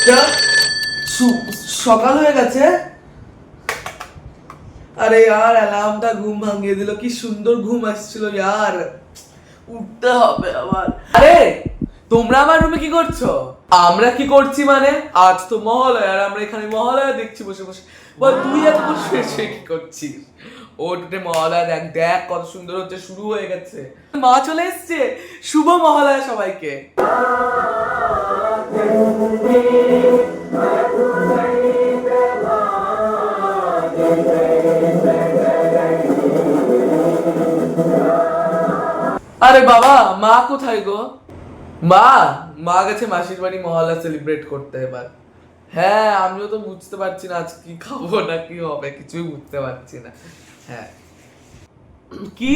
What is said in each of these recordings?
একটা সকাল হয়ে গেছে। আরে আর অ্যালার্মটা ঘুম ভাঙিয়ে দিল। কি সুন্দর ঘুম আসছিল ইয়ার। উঠতে হবে আবার। আরে, তোমরা আমার রুমে কি করছ? আমরা কি করছি মানে? আজ তো মহালয়া, আর আমরা এখানে মহালয়া দেখছি বসে বসে। বল, তুই এত বসে এসে কি করছিস? ও উঠে মহালয়া দেখ দেখ কত সুন্দর হচ্ছে, শুরু হয়ে গেছে। মা চলে এসছে। শুভ মহালয়া সবাইকে। আরে বাবা, মা কোথায় গো? মা মা গেছে মাসির বাড়ি মহল্লা সেলিব্রেট করতে এবার। হ্যাঁ আমিও তো বুঝতে পারছি না আজ কি খাব না কি হবে, কিছুই বুঝতে পারছি না। হ্যাঁ। কি?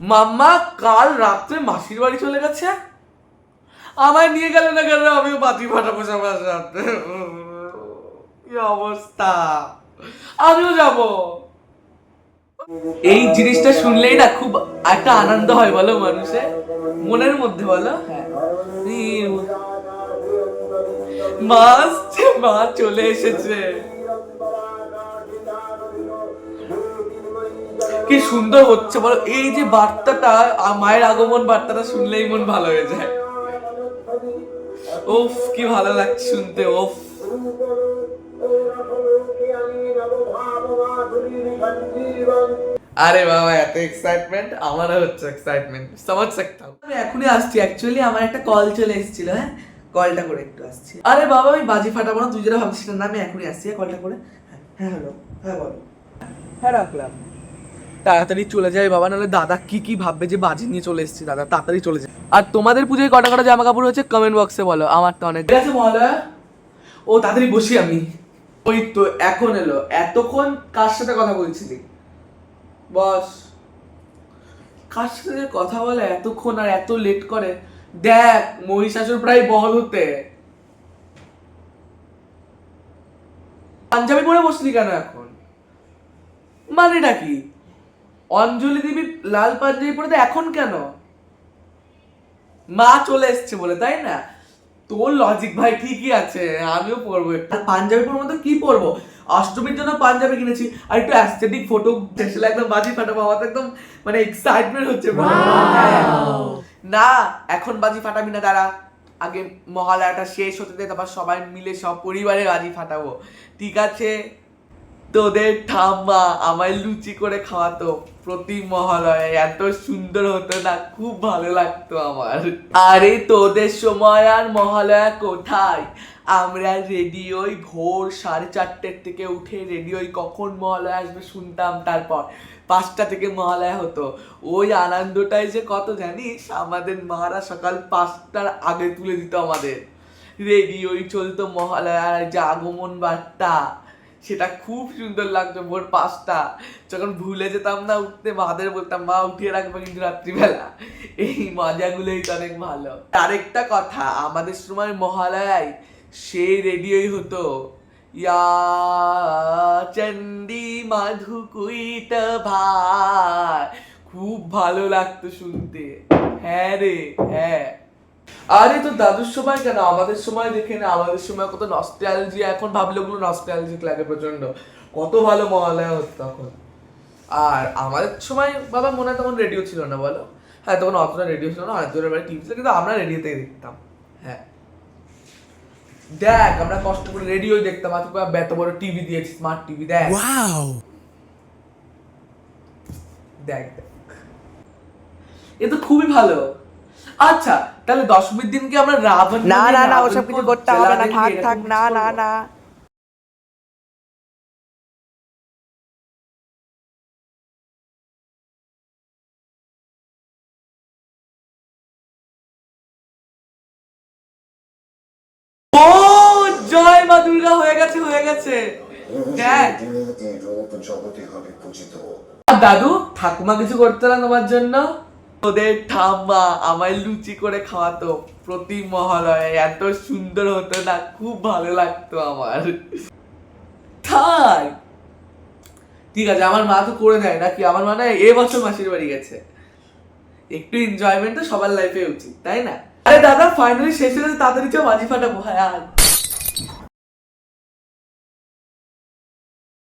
মাম্মা, কাল রাত্রে মাসির বাড়ি চলে গেছে? আমায় নিয়ে গেল না কেন আমিও বাতি ফাটাবো সবার সাথে। অবস্থা? আমিও যাব। এই জিনিসটা শুনলেই না খুব একটা আনন্দ হয় বলো মানুষের। মনের মধ্যে বলো হ্যাঁ। মা চলে এসেছে। কি সুন্দর হচ্ছে বলো, এই যে বার্তাটা মায়ের আগমন বার্তাটা শুনলেই মন ভালো হয়ে যায়। ওফ কি ভালো লাগছে শুনতে ওফ আরে বাবা এত এক্সাইটমেন্ট আমারও হচ্ছে এক্সাইটমেন্ট সমাজ সাকতাম আমি এখনই আসছি অ্যাকচুয়ালি আমার একটা কল চলে এসেছিল হ্যাঁ? কলটা করে একটু আসছি। আরে বাবা আমি বাজি ফাটাবো না তুই যেটা ভাবছিলাম না আমি এখনই আসছি হ্যাঁ, কলটা করে। হ্যাঁ, হ্যাঁ হ্যালো হ্যাঁ বলো। হ্যাঁ রাখলাম। তাড়াতাড়ি চলে যায় বাবা নাহলে দাদা কি কি ভাববে যে বাজি নিয়ে চলে এসেছি দাদা তাড়াতাড়ি চলে যায় আর তোমাদের পুজোয় কটা কটা জামা কাপড় হচ্ছে কমেন্ট বক্সে বলো, আমার তো অনেক ঠিক আছে, মহলয়া। ও, তাড়াতাড়ি বসি আমি। ওই তো, এখন এলো। এতক্ষণ কার সাথে কথা বলছিলি? বস। কার সাথে কথা বলে এতক্ষণ আর এত লেট করে? দেখ, মহিষাসুর প্রায় বল হতে। পাঞ্জাবি পরে বসলি কেন এখন? মানেটা কি? অঞ্জলি দেবী লাল পাঞ্জাবি পরে তো এখন কেন? মা চলে এসছে বলে তাই না? তোর লজিক ভাই ঠিকই আছে আমিও পরবো একটা। পাঞ্জাবি পরবো তো কি পরবো? অষ্টমীর জন্য পাঞ্জাবি কিনেছি আর একটু অ্যাস্থেটিক ফটো সেটা একদম বাজি ফাটাবো আমার একদম মানে এক্সাইটমেন্ট হচ্ছে। না এখন বাজি ফাটাবি না দাঁড়া। আগে মহালয়াটা শেষ হতে দে তারপর সবাই মিলে সব পরিবারে বাজি ফাটাবো। ঠিক আছে? তোদের ঠাম্মা আমায় লুচি করে খাওয়াতো প্রতি মহালয়ে এত সুন্দর হতো না, খুব ভালো লাগতো আমার। আরে তোদের সময় আর মহালয়া কোথায়? আমরা রেডিওই ভোর সাড়ে চারটের থেকে উঠে রেডিওই কখন মহালয়া আসবে শুনতাম তারপর। পাঁচটা থেকে মহালয়া হতো। ওই আনন্দটাই যে কত জানিস? আমাদের মারা সকাল পাঁচটার আগে তুলে দিত আমাদের। রেডিওই চলতো মহালয়ার যে আগমন বার্তা। সেটা খুব সুন্দর লাগতো ভোর পাঁচটা। যখন ভুলে যেতাম না উঠতে, মাদের বলতাম, মা, উঠিয়ে রাখবে কিন্তু রাত্রিবেলা। এই মজাগুলোই তো অনেক ভালো। আরেকটা কথা, আমাদের সময় মহালয়ায় সেই রেডিওই হতো। ইয়া চন্ডী মাধু কুইট ভাই। খুব ভালো লাগতো শুনতে। হ্যাঁ রে হ্যাঁ। আরে তো দাদুর সময় কেন? আমাদের সময় দেখে না আমাদের সময় কত নস্টালজি এখন ভাবলে ওগুলো নস্টালজিক লাগে প্রচণ্ড কত ভালো মহালয়া হতো তখন। আর আমাদের সময় বাবা মনে হয় তখন রেডিও ছিল না বলো? হ্যাঁ তখন অতটা রেডিও ছিল না অনেকজনের বাড়ি টিভি ছিল কিন্তু আমরা রেডিওতেই দেখতাম। হ্যাঁ। দেখ আমরা কষ্ট করে রেডিও দেখতাম আর তোকে এত বড় টিভি দিয়েছি স্মার্ট টিভি দেখ। দেখ দেখ। এ তো খুবই ভালো। আচ্ছা তাহলে দশমীর দিন কি আমরা রাবণ না না না ওসব কিছু করতে হবে না থাক থাক না না না। ও জয় মা দুর্গা হয়ে গেছে হয়ে গেছে। দাদু ঠাকুমা কিছু করতে না তোমার জন্য? ওদের ঠাম্মা আমায় লুচি করে খাওয়াতো প্রতি মহালয়ে এত সুন্দর হতো না খুব ভালো লাগতো আমার। তাই ঠিক আছে আমার মা তো করে দেয় নাকি? আমার মানে এ বছর মাসির বাড়ি গেছে। একটু এনজয়মেন্ট তো সবার লাইফে উচিত তাই না? আরে দাদা ফাইনালি শেষ হয়ে গেছে, তাড়াতাড়ি চো বাজি ফাটাবো হ্যাঁ।